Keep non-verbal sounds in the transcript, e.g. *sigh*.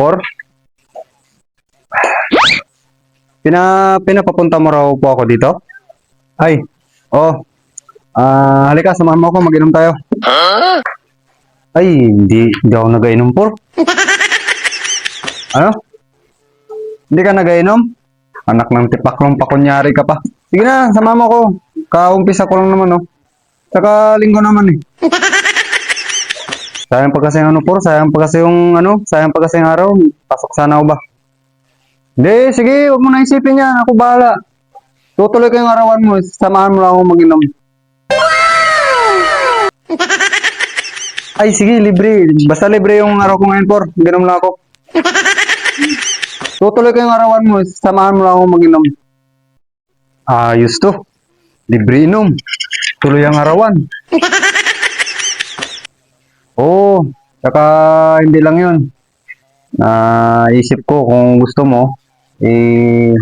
Por? Pina, pinapapunta mo raw po ako dito? Ay, oh. Ah, halika, samahan mo ako, mag-inom tayo. Ay, hindi, hindi ako nag-inom, Por. *laughs* Ano? Hindi ka nag-inom? Anak ng tipaklong pa, kunyari ka pa. Sige na, samahan mo ako. Kaumpisa ko lang naman, oh. Saka linggo naman, eh. *laughs* Sayang pa kasi ang ano, Por. Sayang pa kasi yung, ano, sayang pa kasi yung araw. Pasok sana ako ba? Hindi, sige, huwag mo na isipin yan. Ako bahala. Tutuloy ko yung arawan mo. Samahan mo lang ako mag-inom. Ay, sige, libre. Basta libre yung araw ko ngayon, Por. Ginom lang ako. *laughs* Tutuloy ko yung arawan mo. Samahan mo lang ako mag-inom. Ayos to. Libre inom. Tuloy ang arawan. *laughs* Oo. Saka hindi lang yun. Naisip ko kung gusto mo, eh,